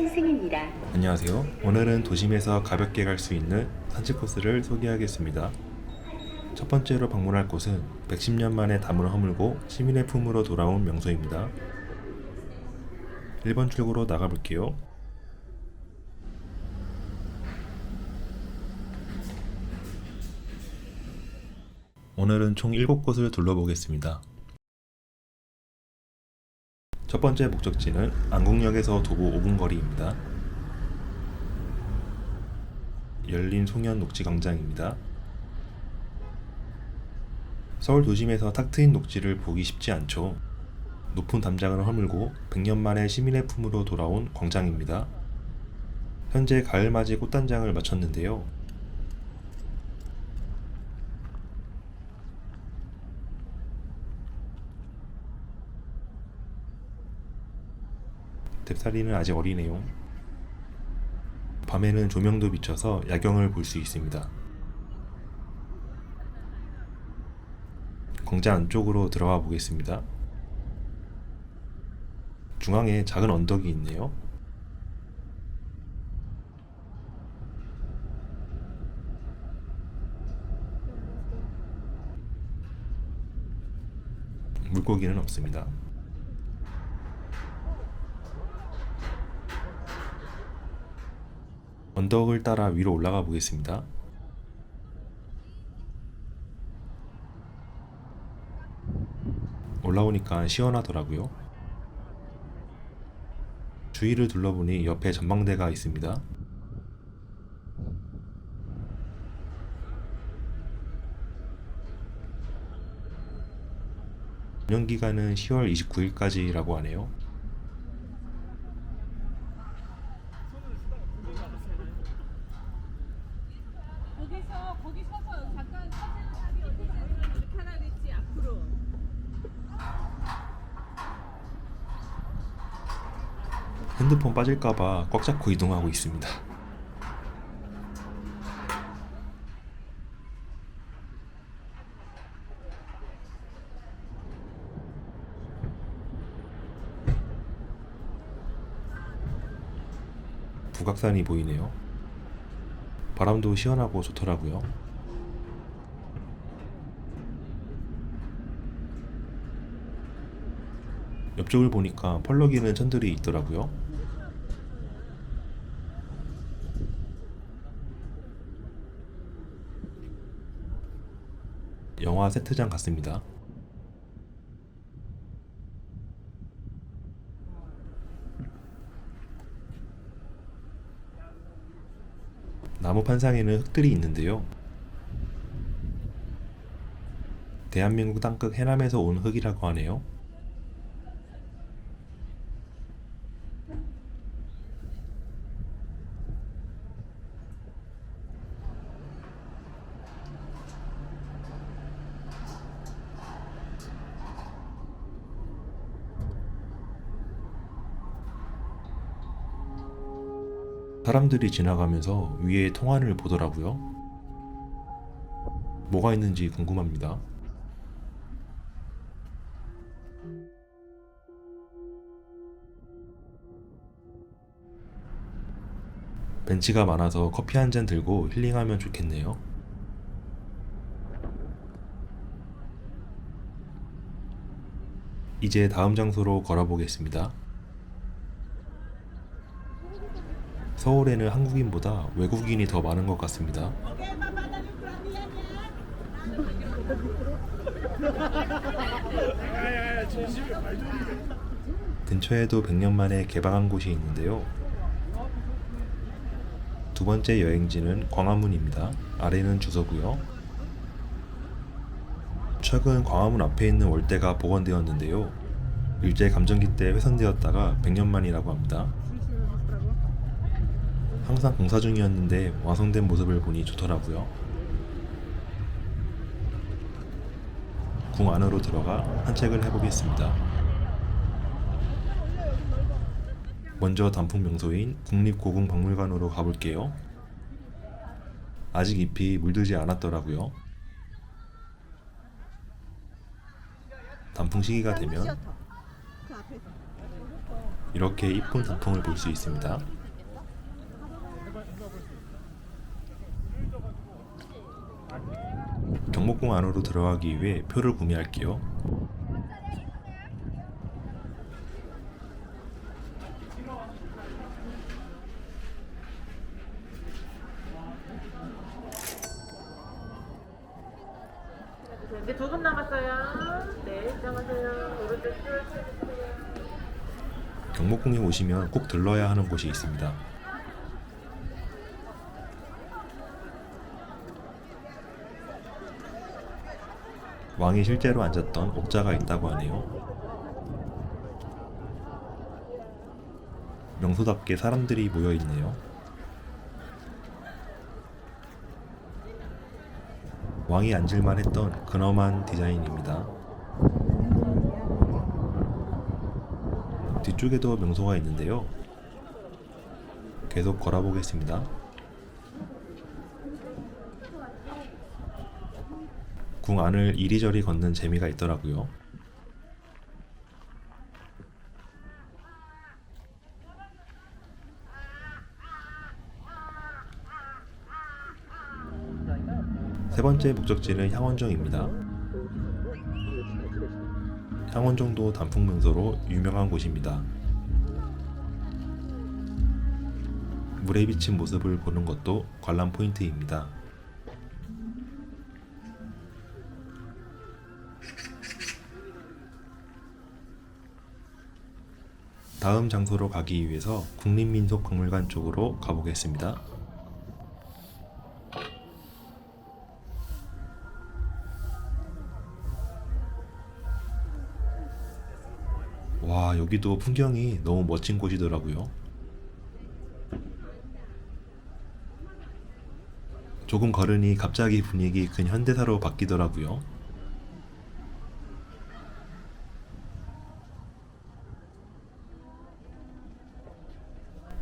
환승입니다. 안녕하세요. 오늘은 도심에서 가볍게 갈 수 있는 산책 코스를 소개하겠습니다. 첫 번째로 방문할 곳은 110년 만에 담을 허물고 시민의 품으로 돌아온 명소입니다. 1번 출구로 나가볼게요. 오늘은 총 7곳을 둘러보겠습니다. 첫 번째 목적지는 안국역에서 도보 5분 거리입니다. 열린 송현 녹지 광장입니다. 서울 도심에서 탁 트인 녹지를 보기 쉽지 않죠. 높은 담장을 허물고 100년 만에 시민의 품으로 돌아온 광장입니다. 현재 가을맞이 꽃단장을 마쳤는데요. 뎁사리는 아직 어리네요. 밤에는 조명도 비춰서 야경을 볼 수 있습니다. 광장 안쪽으로 들어가 보겠습니다. 중앙에 작은 언덕이 있네요. 물고기는 없습니다. 언덕을 따라 위로 올라가 보겠습니다. 올라오니까 시원하더라고요. 주위를 둘러보니 옆에 전망대가 있습니다. 운영 기간은 10월 29일까지라고 하네요. 거기서 거기 서서 잠깐 사진 자리 어디서 이렇게 하라 그랬지 앞으로 핸드폰 빠질까봐 꽉 잡고 이동하고 있습니다. 북악산이 보이네요. 바람도 시원하고 좋더라고요. 옆쪽을 보니까 펄럭이는 천들이 있더라고요. 영화 세트장 같습니다. 나무 판상에는 흙들이 있는데요. 대한민국 땅끝 해남에서 온 흙이라고 하네요. 사람들이 지나가면서 위에 통화를 보더라고요. 뭐가 있는지 궁금합니다. 벤치가 많아서 커피 한 잔 들고 힐링하면 좋겠네요. 이제 다음 장소로 걸어보겠습니다. 서울에는 한국인보다 외국인이 더 많은 것 같습니다. 근처에도 100년 만에 개방한 곳이 있는데요. 두 번째 여행지는 광화문입니다. 아래는 주소고요. 최근 광화문 앞에 있는 월대가 복원되었는데요. 일제 감정기 때 훼손되었다가 100년 만이라고 합니다. 항상 공사 중이었는데 완성된 모습을 보니 좋더라고요. 궁 안으로 들어가 산책을 해보겠습니다. 먼저 단풍 명소인 국립고궁박물관으로 가볼게요. 아직 잎이 물들지 않았더라고요. 단풍 시기가 되면 이렇게 이쁜 단풍을 볼 수 있습니다. 경복궁 안으로 들어가기 위해 표를 구매할게요. 이제 두 분 남았어요. 네, 입장하세요. 오른쪽 줄 쳐주세요. 경복궁에 오시면 꼭 들러야 하는 곳이 있습니다. 왕이 실제로 앉았던 옥자가 있다고 하네요. 명소답게 사람들이 모여 있네요. 왕이 앉을만 했던 근엄한 디자인입니다. 뒤쪽에도 명소가 있는데요. 계속 걸어보겠습니다. 궁 안을 이리저리 걷는 재미가 있더라고요. 세 번째 목적지는 향원정입니다. 향원정도 단풍 명소로 유명한 곳입니다. 물에 비친 모습을 보는 것도 관람 포인트입니다. 다음 장소로 가기 위해서 국립민속박물관 쪽으로 가보겠습니다. 와, 여기도 풍경이 너무 멋진 곳이더라고요. 조금 걸으니 갑자기 분위기 근현대사로 바뀌더라고요.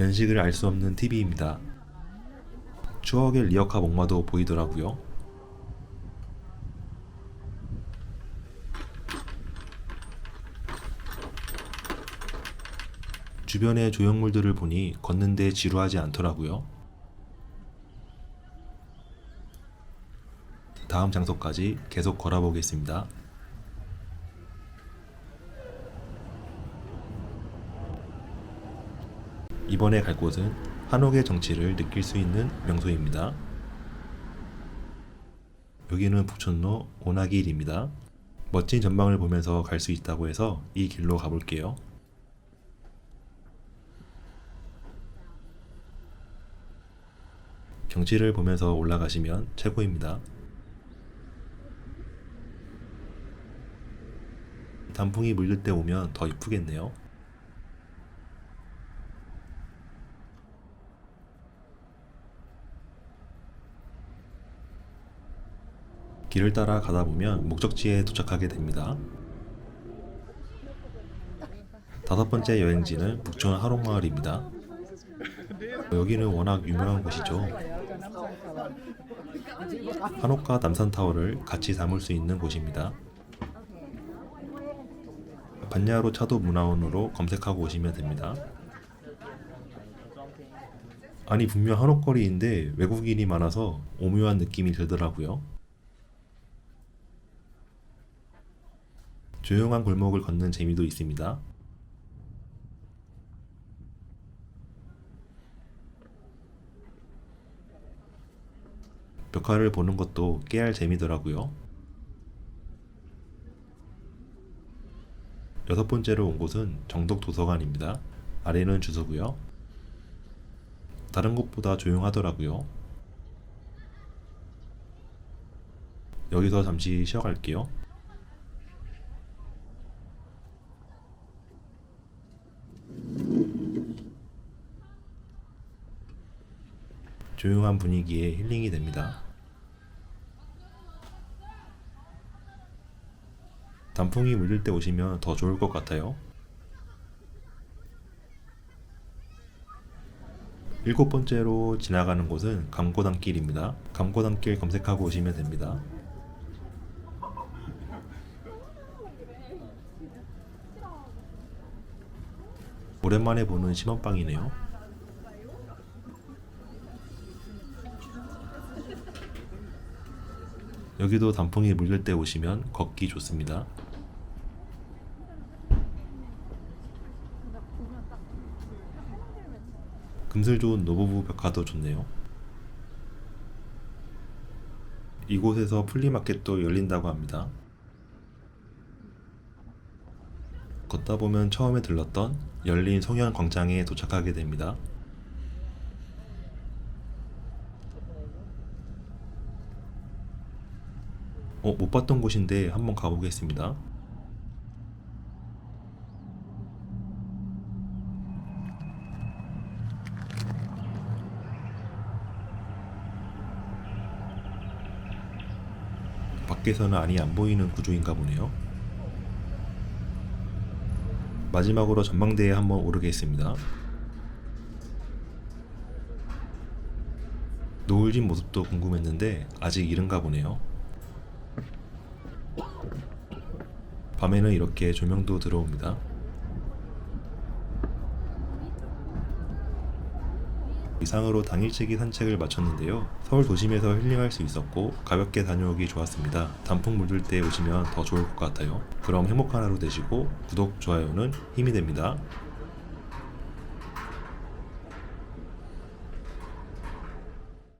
연식을 알 수 없는 TV입니다. 추억의 리어카 목마도 보이더라고요. 주변의 조형물들을 보니 걷는데 지루하지 않더라고요. 다음 장소까지 계속 걸어보겠습니다. 이번에 갈 곳은 한옥의 정치를 느낄 수 있는 명소입니다. 여기는 부천로 오나길입니다. 멋진 전망을 보면서 갈 수 있다고 해서 이 길로 가볼게요. 경치를 보면서 올라가시면 최고입니다. 단풍이 물들 때 오면 더 이쁘겠네요. 길을 따라 가다 보면 목적지에 도착하게 됩니다. 다섯 번째 여행지는 북촌 하록마을입니다. 여기는 워낙 유명한 곳이죠. 한옥과 남산타워를 같이 담을 수 있는 곳입니다. 반야로 차도 문화원으로 검색하고 오시면 됩니다. 아니 분명 한옥거리인데 외국인이 많아서 오묘한 느낌이 들더라고요. 조용한 골목을 걷는 재미도 있습니다. 벽화를 보는 것도 깨알 재미더라고요. 여섯 번째로 온 곳은 정덕 도서관입니다. 아래는 주소고요. 다른 곳보다 조용하더라고요. 여기서 잠시 쉬어갈게요. 조용한 분위기에 힐링이 됩니다. 단풍이 물릴 때 오시면 더 좋을 것 같아요. 일곱 번째로 지나가는 곳은 감고단길입니다. 감고단길 검색하고 오시면 됩니다. 오랜만에 보는 심원빵이네요. 여기도 단풍이 물들 때 오시면 걷기 좋습니다. 금슬 좋은 노부부 벽화도 좋네요. 이곳에서 플리마켓도 열린다고 합니다. 걷다 보면 처음에 들렀던 열린 송현 광장에 도착하게 됩니다. 어, 못 봤던 곳인데 한번 가보겠습니다. 밖에서는 안이 안 보이는 구조인가 보네요. 마지막으로 전망대에 한번 오르겠습니다. 노을 진 모습도 궁금했는데 아직 이른가 보네요. 밤에는 이렇게 조명도 들어옵니다. 이상으로 당일치기 산책을 마쳤는데요. 서울 도심에서 힐링할 수 있었고 가볍게 다녀오기 좋았습니다. 단풍 물들 때 오시면 더 좋을 것 같아요. 그럼 행복한 하루 되시고 구독, 좋아요는 힘이 됩니다.